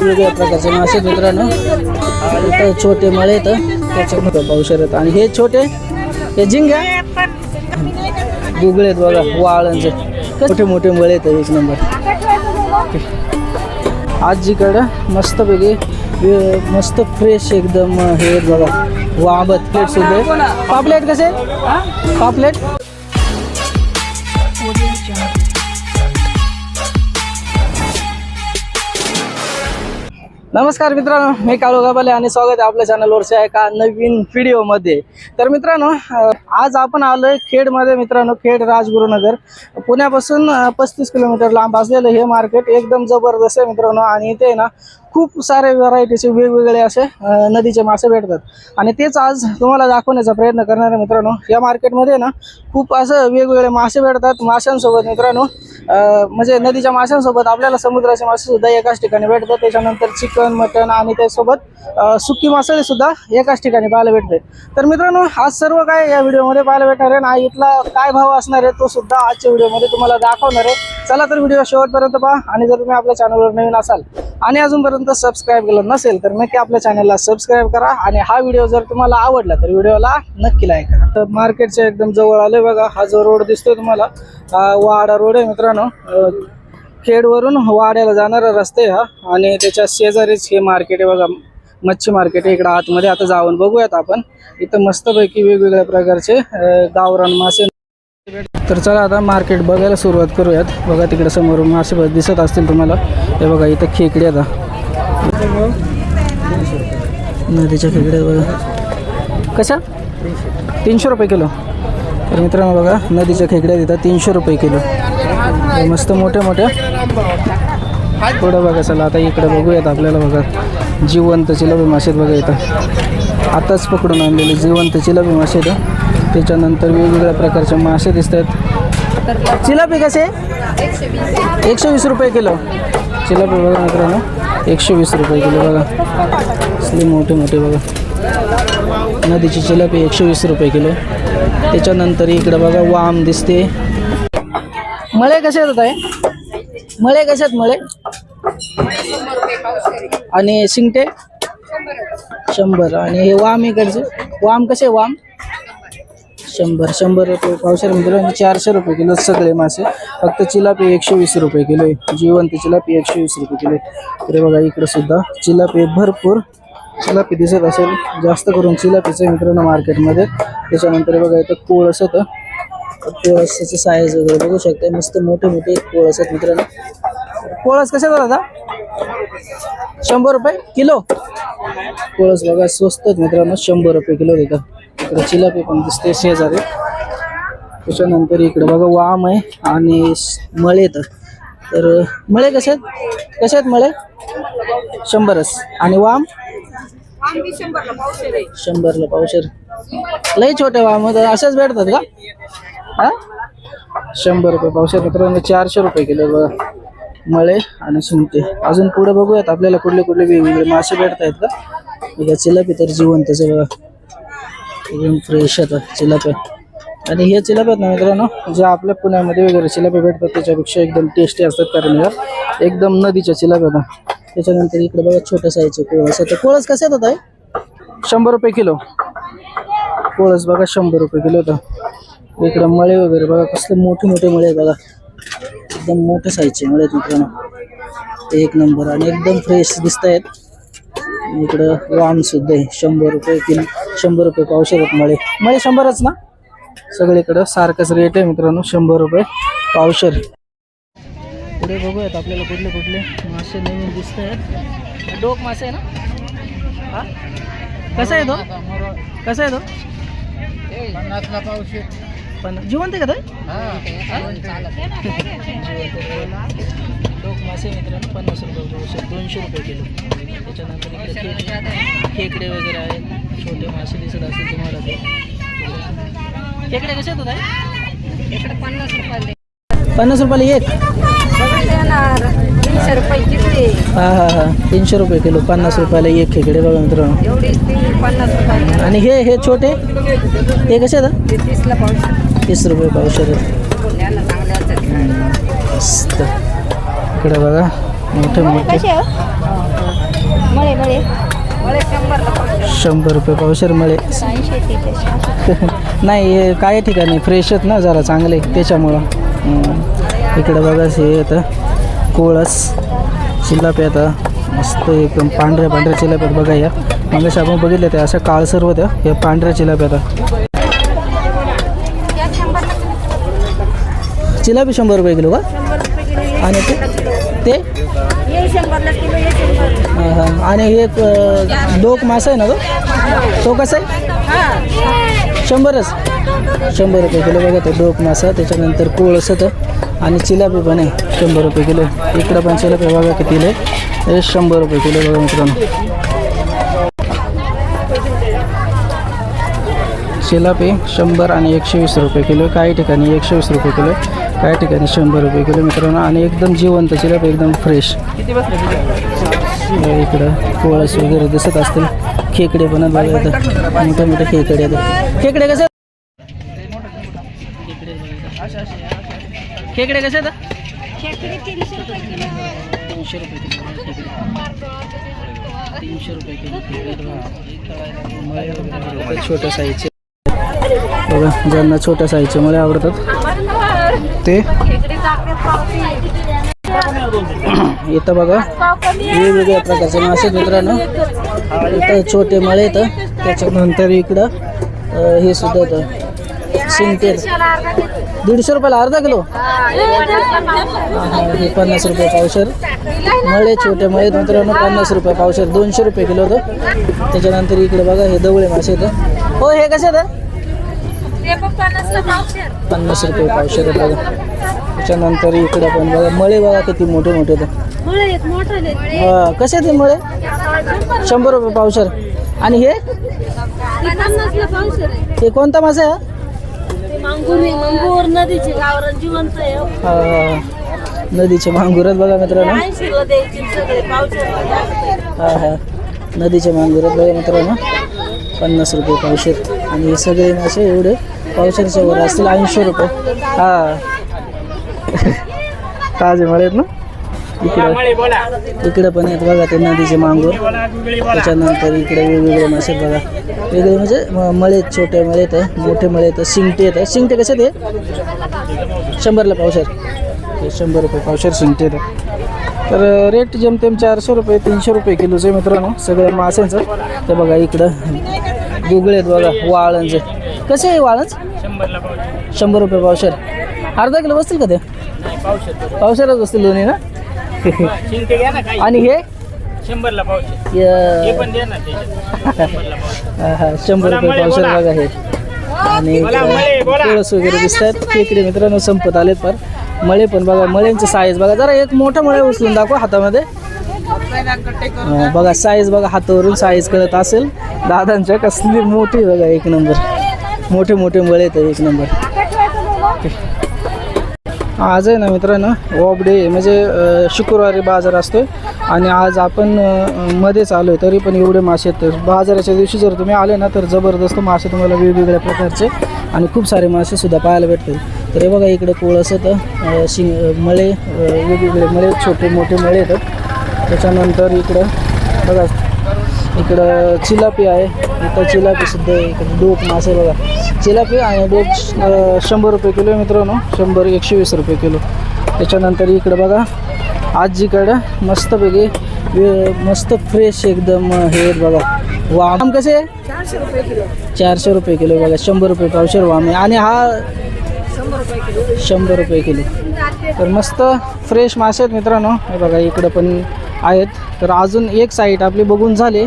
वेगळ्या प्रकारचे मासे मित्रांनो. इथं छोटे मळे आहेत त्याच्यामध्ये पावशर आहेत. आणि हे छोटे हे झिंग्या गुगळेत आहेत बघा वाळांचे मोठे मोठे मळे आहेत एक नंबर. आजीकडं मस्तपैकी मस्त फ्रेश एकदम हे बघा. वाबत प्लेट सुद्धा पापलेट कसे पापलेट? नमस्कार मित्रांनो मी काळू गाबाले आणि स्वागत आहे आपल्या चॅनलवरच्या एका नवीन व्हिडिओमध्ये. तर मित्रांनो आज आपण आलोय खेडमध्ये मित्रांनो खेड राजगुरुनगर. पुण्यापासून पस्तीस किलोमीटर लांब असलेलं हे मार्केट एकदम जबरदस्त आहे मित्रांनो आणि इथे ना खूप सारे व्हरायटीचे वेगवेगळे असे नदीचे मासे भेटतात. आणि तेच आज तुम्हाला दाखवण्याचा प्रयत्न करणार आहे मित्रांनो. या मार्केटमध्ये ना खूप असं वेगवेगळे मासे भेटतात माशांसोबत मित्रांनो. म्हणजे नदीच्या माशांसोबत आपल्याला समुद्राचे मासे सुद्धा एकाच ठिकाणी भेटतात. त्याच्यानंतर चिकन मटन आणि त्यासोबत सुकी मासळी सुद्धा एकाच ठिकाणी पाहायला भेटते. तर मित्रांनो आज सर्व काय या व्हिडिओमध्ये पाहायला भेटणार आहे आणि इथला काय भाव असणार आहे तो सुद्धा आजच्या व्हिडिओमध्ये तुम्हाला दाखवणार आहे. चला तर व्हिडिओ शेवटपर्यंत पहा आणि जर तुम्ही आपल्या चॅनलवर नवीन असाल आणि अजूनपर्यंत सबस्क्राईब केलं नसेल तर नक्की आपल्या चॅनलला सबस्क्राईब करा आणि हा व्हिडिओ जर तुम्हाला आवडला तर व्हिडिओला नक्की लाईक करा. तर मार्केटच्या एकदम जवळ आले बघा हा जो रोड दिसतोय तुम्हाला वाडा रोड आहे मित्रांनो. खेडवरून वाड्याला जाणारा रस्ता आहे हा. आणि त्याच्या शेजारीच हे मार्केट आहे बघा. मच्छी मार्केट आहे इकडं आतमध्ये. आता जाऊन बघूयात आपण. इथं मस्तपैकी वेगवेगळ्या प्रकारचे गावरान मासे. तर चला आता मार्केट बघायला सुरुवात करूयात. बघा तिकडे समोर मासे दिसत असतील तुम्हाला. हे बघा इथं खेकडी आता. नदीच्या खेकड्या बघा. कशा? तीनशे रुपये किलो. तर मित्रांनो बघा नदीच्या खेकड्या देतात तीनशे रुपये किलो. मस्त मोठ्या मोठ्या थोडं बघा चला आता इकडे बघूयात आपल्याला बघा. जिवंत चिलबी मासे आहेत बघा इथं. आताच पकडून आणलेले जिवंत चिलबी मासे आहेत. त्याच्यानंतर वेगवेगळ्या प्रकारचे मासे दिसत आहेत चिलापी कसे? एकशे वीस रुपये किलो. चिलापी बघा मित्रांनो एकशे वीस रुपये किलो बघा. असले मोठे मोठे बघा. नदीची चिलापी एकशे वीस रुपये किलो. त्याच्यानंतर इकडे बघा वाम दिसते. मळे कसे येतात आहे मळे कसे आहेत मळे? आणि शिंगटे? शंभर. आणि हे वाम इकडचे. वाम कसे वाम? शंभर. शंभर रुपये पावशेर आणि चारशे रुपये किलो सगळे मासे. फक्त चिलापी एकशे वीस रुपये किलो आहे. जिवंत चिलापी एकशे वीस रुपये किलो आहे. तर बघा इकडे सुद्धा चिलापी भरपूर चिलापी दिसत असेल जास्त करून चिलापीचं मित्रांनो मार्केटमध्ये त्याच्यानंतर बघा इथं कोळस होतं कोळसाची साईज वगैरे बघू शकता. मस्त मोठे मोठे कोळस आहेत मित्रांनो. कोळस कसे दादा शंभर रुपये किलो? कोळस बघा स्वस्त आहेत मित्रांनो. शंभर रुपये किलो देतात इकडे चिलापी पण दिसते शेजारी. त्याच्यानंतर इकडे बघा वाम आहे आणि मळे येतात तर मळे कसे आहेत? कसे आहेत मळे? शंभरच. आणि वाम? शंभरला पावशेर लई छोटे वा मग असेच भेटतात का? हा? शंभर रुपये पावशेर मित्रांनो चारशे रुपये किलो बघा. मळे आणि सुंगटे अजून पुढे बघूयात. आपल्याला कुठले कुठले वेगवेगळे मासे भेटत आहेत का? बघा चिलापी तर जिवंतच आहे बघा. एकदम फ्रेश येतात चिलाप्या आणि हे चिलाप्या आहेत ना मित्रांनो जे आपल्या पुण्यामध्ये वगैरे चिलाप्या भेटतात त्याच्यापेक्षा एकदम टेस्टी असतात कारण एकदम नदीच्या चिलाप्या ना त्याच्यानंतर इकडे बघा छोट्या साईजचे कोळस. आहे कोळस कसे येतात आहे शंभर रुपये किलो. कोळस बघा शंभर रुपये किलो होता. इकडे मळे वगैरे बघा कसले मोठे मोठे मळे बघा. एकदम मोठ्या साईजचे मळे मित्रांनो. एक नंबर आणि एकदम फ्रेश दिसत आहेत इकडं वाम सुद्धा आहे. शंभर रुपये किलो शंभर रुपये पावशे आहेत मळे. मळे शंभरच ना? सगळीकडं सारखंच रेट आहे मित्रांनो. शंभर रुपये पावशर. पुढे बघूयात आपल्याला कुठले कुठले मासे नवीन दिसत आहेत डोक मासे आहे ना? हा? कसा आहे तो? कसा आहे तो? पन्नासला पावशे पण जिवंत आहे का ते? डोक मासे मित्रांनो पन्नास रुपये पावशे दोनशे रुपये किलो. त्याच्यानंतर इकडे खेकडे वगैरे आहेत. छोटे मासे दिसत असतील तुम्हाला ते. खेकडे कसे? इकडे पन्नास रुपयाला पन्नास रुपयाला एक? तीनशे रुपये किती हा हा हा. तीनशे रुपये किलो पन्नास रुपयाला एक खेकडे बघा मित्रांनो. आणि हे हे छोटे? ते कसे आहेत ते तीसला पावशे तीस रुपये पावशे आहेत पुण्याला चांगले असतात मस्त. इकडे बघा मोठे मोठे. हो पावशेर. शंभर रुपये पावशेर मळे. नाही हे काही ठिकाणी फ्रेश आहेत ना जरा चांगले त्याच्यामुळं. इकडं बघा हे येतं कोळस चिल्लाप येतं मस्त एकदम पांढऱ्या पांढऱ्या चिलाप आहेत बघा या. मग आपण बघितलं ते असं काळसर होत्या हे पांढऱ्या चिलाप आता. चिलापी शंभर रुपये किलो का? आणि ते? ते? हां, हां. आणि हे एक, डोक मासा आहे ना तो? तो कसा आहे? शंभरच. शंभर रुपये किलो बघा तो डोक मासा. त्याच्यानंतर कोळस होतं आणि चिलापी पण आहे. शंभर रुपये किलो इकडं पण चिलापी बघा किती आहे. हे शंभर रुपये किलो बघा मित्रांनो. चिलापी शंभर आणि एकशे वीस रुपये किलो काही ठिकाणी एकशे वीस रुपये किलो काही ठिकाणी शंभर रुपये किलो मित्रांनो. आणि एकदम जिवंत चिलापी एकदम फ्रेश इकडं कोळस वगैरे दिसत असतील. खेकडे पण बघा मोठे मोठे खेकडे आहेत. खेकडे कसे खेकडे कसे आहेत? तीनशे रुपये किलो तीनशे रुपये किलो खेकडे. तीनशे रुपये किलो खेकडे छोट्या साईजचे. बघा ज्यांना छोट्या साईजचे मला आवडतात. ते? इथं बघा वेगवेगळ्या प्रकारचे मासे मित्रांनो. इथं छोटे मळे येतं त्याच्यानंतर इकडं हे सुद्धा येतं सिंटेर दीडशे रुपयाला अर्धा किलो? हा, पन्नास रुपये पावशर. मळे छोटे मळे मित्रांनो पन्नास रुपये पावशर. दोनशे रुपये किलो होतं. त्याच्यानंतर इकडे बघा हे दवळे मासे येतं हो हे कसे पन्नास रुपये पावशर बघा. त्याच्यानंतर इकडे पण बघा मळे बघा किती मोठे मोठे येतं हा कसे आहेत हे मळे? शंभर रुपये पावशर. आणि हे? हे कोणता मासा आहे? हा? मंगूर नदीचे गावरण जिवंत आहे हा, नदीचे मांगुरात बघा मित्रांनो. द्यायचे सगळे हा हा. नदीचे मांगुरात बघा मित्रांनो. पन्नास रुपये पावशेर. आणि हे सगळे मासे एवढे पावशेरच्या वर असतील ऐंशी रुपये. हा. ताजे मळे आहेत ना? इकडं इकडं पण आहेत बघा ते नदीचे मांगूर. त्याच्यानंतर इकडे वेगवेगळे मासे बघा. वेगळे म्हणजे मळे छोटे मळे आहेत मोठे मळे आहेत शिंगटे आहेत. शिंगटे कसे ते शंभरला पावशेर. हे शंभर रुपये पावशेर शिंगटे आहेत. तर रेट जेमतेम चारशे रुपये तीनशे रुपये किलोचे मित्रांनो सगळ्या माशांचं. ते बघा इकडं गुगळे आहेत बघा वाळंचे कसे आहे वाळंच शंभर रुपये पावशेर. अर्धा किलो बसतील का ते? पावशेरच बसतील दोन्ही ना? आणि हे? शंभरला पावशे. य- हे पण दे ना त्याच्यात. हा, हा, शंभर रुपये पावशेर बघा हे. आणि तुळस वगैरे दिसतात. खेकडे मित्रांनो संपत आलेत पर मळे पण बघा मळ्यांचे साईज बघा. जरा एक मोठा मळे उचलून दाखवा हातामध्ये. हा, बघा साईज बघा हातावरून साईज कळत असेल. दादांच्या कसली मोठी बघा एक नंबर मोठे मोठे मळे आहेत एक नंबर आज आहे ना मित्रांनो ऑफ डे म्हणजे शुक्रवारी बाजार असतो आणि आज आपण मध्येच आलो आहे तरी पण एवढे मासे आहेत. तर बाजाराच्या दिवशी जर तुम्ही आले ना तर जबरदस्त मासे तुम्हाला वेगवेगळ्या प्रकारचे आणि खूप सारे मासेसुद्धा पाहायला भेटतील. तर हे बघा इकडे कोळस येतं शिंग मळे वेगवेगळे मळे छोटे मोठे मळे येतात. त्याच्यानंतर इकडं बघा इकडं चिलापी आहे. इथं चिलापी सुद्धा आहे. डोक मासे बघा. चिलापी आणि डोक शंभर रुपये किलो आहे मित्रांनो. शंभर एकशे वीस रुपये किलो. त्याच्यानंतर इकडं बघा आजीकडं मस्तपैकी मस्त फ्रेश एकदम हे बघा. वाम. कसे आहे? चारशे रुपये किलो बघा. शंभर रुपये पावशेर वाम आहे. आणि हा शंभर रुपये किलो. तर मस्त फ्रेश मासे आहेत मित्रांनो. हे बघा इकडं पण आहेत. तर अजून एक साईट आपली बघून झाली.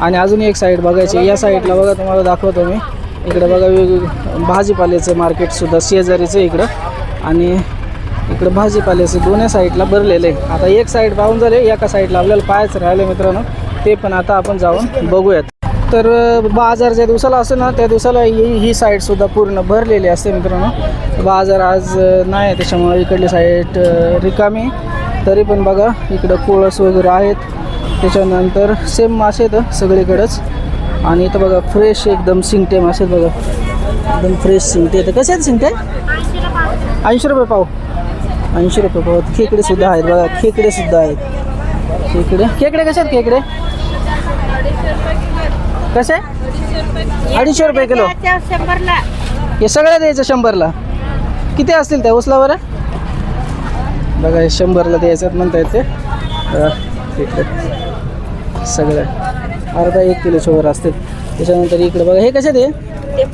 आणि अजून एक साईट बघायची. या साईडला बघा तुम्हाला दाखवतो मी. इकडं बघा वेगवेगळे भाजीपाल्याचं मार्केटसुद्धा शेजारीचं इकडं. आणि इकडं भाजीपाल्याचं दोन्ही साईडला भरलेलं आहे. आता एक साईड पाहून झाले एका साईडला आपल्याला पाहायचं राहिलं मित्रांनो. ते पण आता आपण जाऊन बघूयात. तर बाजार ज्या दिवसाला असतो ना त्या दिवसाला ही ही साईडसुद्धा पूर्ण भरलेली असते मित्रांनो. बाजार आज नाही आहे त्याच्यामुळे इकडली साईड रिकामी. तरी पण बघा इकडं कोळस वगैरे आहेत. त्याच्यानंतर सेम मासे आहेत सगळीकडंच. आणि इथं बघा फ्रेश एकदम सिंगटे मासे आहेत बघा. एकदम फ्रेश सिंगटे आहेत कसे आहेत सिंगटे ऐंशी रुपये पाव. ऐंशी रुपये पाव. खेकडे सुद्धा आहेत बघा खेकडे सुद्धा आहेत. इकडे खेकडे कसे आहेत खेकडे? कसे? अडीचशे रुपये किलो. हे सगळ्या द्यायचं शंभरला. किती असतील त्या उचला बरं? बघा हे शंभरला द्यायचं म्हणता येते इकडे सगळं. अर्धा एक किलोच्या वर असतील. त्याच्यानंतर इकडे बघा हे कसे ते ते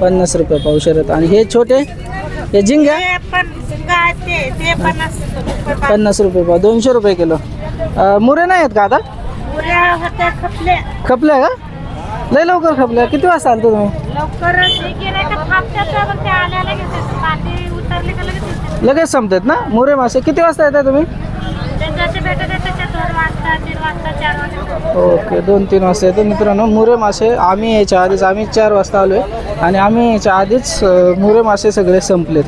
पन्नास रुपये पावशेर आहेत आणि हे छोटे हे झिंगा? ते ते ते पन्नास रुपये पाव. दोनशे रुपये किलो. मुरे नाही आहेत का आता? खपल्या का? लय लवकर खपल्या. किती वाजता आलतो तुम्ही? लवकरच ते लगेच कांदे उतरले का लगेच येतात. लगेच संपतात ना? मुरे मासे. किती वाजता येतात तुम्ही? ते जसे भेटत आहे त्याच्या दोन वाजता तीन वाजता चार वाजता. ओके दोन तीन वाजता येतो मित्रांनो मुरे मासे आम्ही यायच्या आधीच आम्ही चार वाजता आलो आहे आणि आम्ही यायच्या आधीच अं, मुरे मासे सगळे संपलेत.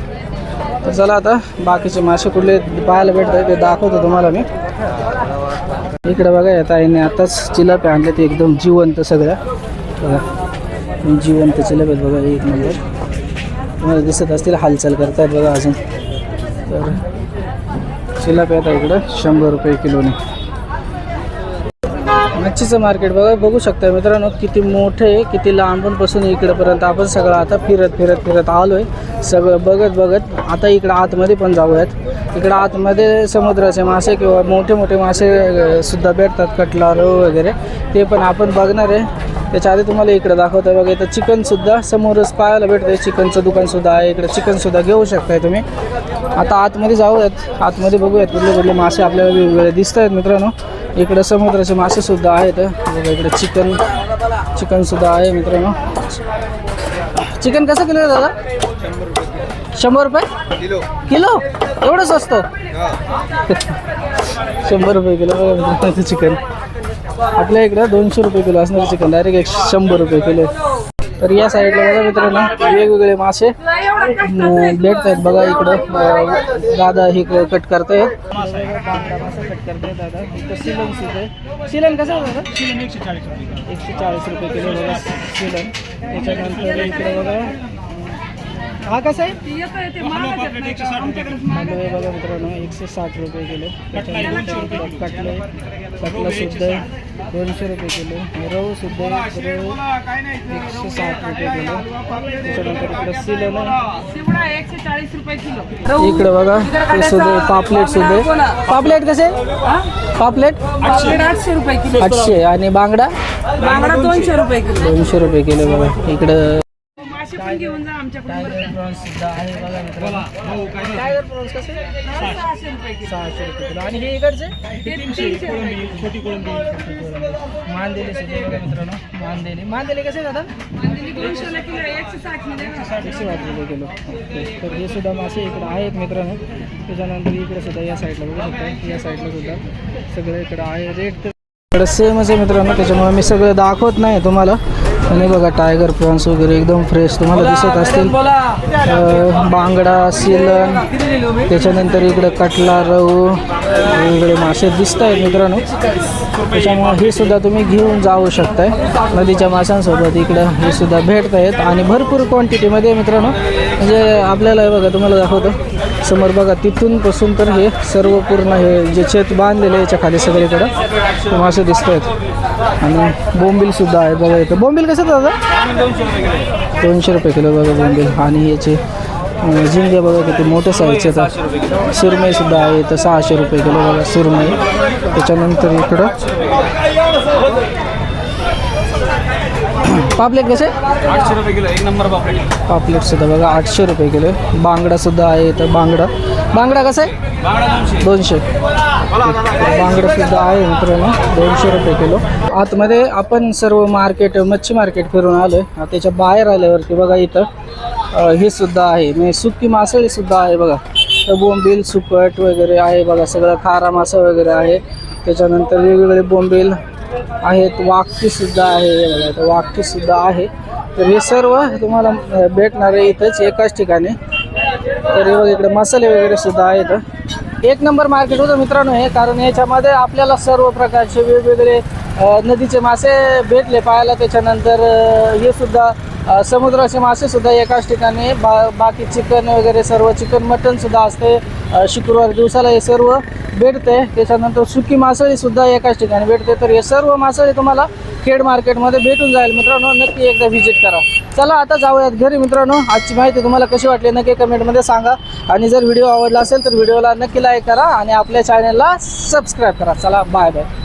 तर चला आता बाकीचे मासे कुठले पाहायला भेटतात ते दाखवतो तुम्हाला मी. इकडे बघा या ताईने आताच चिलापे आणले ते एकदम जिवंत सगळ्या. बघा जिवंत चिलापे आहेत बघा एक नंबर. तुम्हाला दिसत असतील हालचाल करतायत बघा अजून. तर चिलप आता इकडं शंभर रुपये किलोने. मच्छीचं मार्केट बघा बघू शकता मित्रांनो किती मोठं आहे किती लांबूनपासून इकडंपर्यंत आपण सगळं आता फिरत फिरत फिरत आलो आहे सगळं बघत बघत आता इकडं आतमध्ये पण जाऊयात. इकडं आतमध्ये समुद्राचे मासे किंवा मोठे मोठे मासे सुद्धा भेटतात कटला रो वगैरे. ते पण आपण बघणार आहे. त्याच्या आधी तुम्हाला इकडं दाखवतो बघा इथं चिकनसुद्धा समोरच पाहायला भेटतं चिकनचं दुकानसुद्धा आहे. इकडं चिकनसुद्धा घेऊ शकताय तुम्ही. आता आतमध्ये जाऊयात. आतमध्ये बघूयात कुठले कुठले मासे आपल्याला वेगवेगळे दिसत आहेत मित्रांनो. इकडं समुद्राचे मासे सुद्धा आहेत. बघा इकडे चिकन चिकन सुद्धा आहे मित्रांनो. चिकन कसं किलो दादा? शंभर रुपये? किलो. किलो? एवढंच असतं? शंभर रुपये किलो. बघा मित्रांनो चिकन. आपल्या इकडं दोनशे रुपये किलो असणार चिकन. डायरेक्ट एक शंभर रुपये किलो तर या साईडला बघा मित्रांनो वेगवेगळे मासे. भेटत आहेत बघा इकडं दादा हे कट करतायत. सिलन सुद्धा आहे सिलन कसं आहे दादा? शिलन एकशे चाळीस रुपये एकशे चाळीस रुपये किलो बघा सिलन. त्याच्यानंतर इकडे बघा हा कसा आहे? एकशे बघा मित्रांनो एकशे साठ रुपये किलो. कटले कटला सुद्धा आहे दोनशे रुपये किलो. रव सुद्धा आहे रव एकशे साठ रुपये किलो. त्याच्यानंतर इकडं सिलन आहे इकडे बघा ते सुद्धा पापलेट सुद्धा. पापलेट कसे? पापलेट आठशे रुपये किलो. आठशे. आणि बांगडा? बांगडा दोनशे रुपये किलो. दोनशे रुपये किलो बघा. इकडं पण घेऊन जा आमच्याकडून टायगर प्रॉन्स सुद्धा आहे बघा मित्रांनो. टायगर प्रॉन्स कसे? सहाशे रुपये किलो. सहाशे रुपये किलो. आणि हे इकडचे? ते तीनशे रुपये छोटी कोळंबी. मांदेली सुद्धा बघा मित्रांनो. मांदेली. मांदेली कसे दादा? आणि दोनशेला किलो आहे, एकशे साठमध्ये ना. एकशे साठ रुपये किलो. ओके. तर हे सुद्धा मासे इकडे आहेत मित्रांनो. त्याच्यानंतर इकडे सुद्धा या साईडला बघू शकता. या साईडला सुद्धा सगळं इकडं आहे. रेट तर इकडं सेमच आहे मित्रांनो. त्याच्यामुळे मी सगळं दाखवत नाही तुम्हाला. आणि बघा टायगर प्रॉन्स वगैरे एकदम फ्रेश तुम्हाला दिसत असतील. बांगडा सिलन त्याच्यानंतर इकडं कटला रव वेगवेगळे मासे दिसत आहेत मित्रांनो. त्याच्यामुळे हे सुद्धा तुम्ही घेऊन जाऊ शकताय. नदीच्या माशांसोबत इकडं हे सुद्धा भेटत आहेत आणि भरपूर क्वांटिटीमध्ये मित्रांनो म्हणजे आपल्याला हे बघा तुम्हाला दाखवतो. समोर बघा तिथून पासून तर हे सर्व पूर्ण हे जे शेत बांधलेले याच्या खाली सगळीकडं ते मासे दिसत आहेत आणि बोंबीलसुद्धा सुद्धा बघा इथं. बोंबील कसं दादा? दोनशे रुपये किलो बघा बोंबील. आणि याचे झिंगे बघा किती मोठे साईजचे तर सुरमई सुद्धा आहे तर सहाशे रुपये किलो बघा सुरमई. त्याच्यानंतर इकडं पापलेट कसे? आठशे रुपये किलो एक नंबर पापलेट. पापलेट सुद्धा बघा आठशे रुपये किलो आहे. बांगडा सुद्धा आहे तर बांगडा. बांगडा कसा आहे? दोनशे. दोनशे. बांगडा सुद्धा आहे मित्रांनो दोनशे रुपये किलो. आतमध्ये आपण सर्व मार्केट मच्छी मार्केट फिरून आलो आहे त्याच्या बाहेर आल्यावरती बघा इथं हे सुद्धा आहे. म्हणजे सुकी मासळी सुद्धा आहे बघा. तर बोंबील सुकट वगैरे आहे बघा सगळं खारा मासा वगैरे आहे. त्याच्यानंतर वेगवेगळे बोंबील आहेत वाक्यसुद्धा आहे वाक्यसुद्धा आहे. तर हे सर्व तुम्हाला भेटणार आहे इथंच एकाच ठिकाणी. तर हे इकडे मसाले वगैरे सुद्धा आहेत. एक नंबर मार्केट होतं मित्रांनो हे कारण याच्यामध्ये आपल्याला सर्व प्रकारचे वेगवेगळे नदीचे मासे भेटले पाहायला. त्याच्यानंतर हे सुद्धा समुद्राचे मासे सुद्धा एकाच ठिकाणी बा बाकी चिकन वगैरे सर्व चिकन मटन सुद्धा असते. शुक्रवार दिवसाला हे सर्व भेटते. त्याच्यानंतर सुकी मासळी सुद्धा एकाच ठिकाणी भेटते. तर हे सर्व मासळी तुम्हाला खेड मार्केटमध्ये भेटून जाईल. मित्रांनो नक्की एकदा व्हिजिट करा. चला आता जाऊयात घरी. मित्रांनो आजची माहिती तुम्हाला कशी वाटली नक्की कमेंटमध्ये सांगा. आणि जर व्हिडिओ आवडला असेल तर व्हिडिओला नक्की लाईक करा आणि आपल्या चॅनलला सबस्क्राईब करा. चला बाय बाय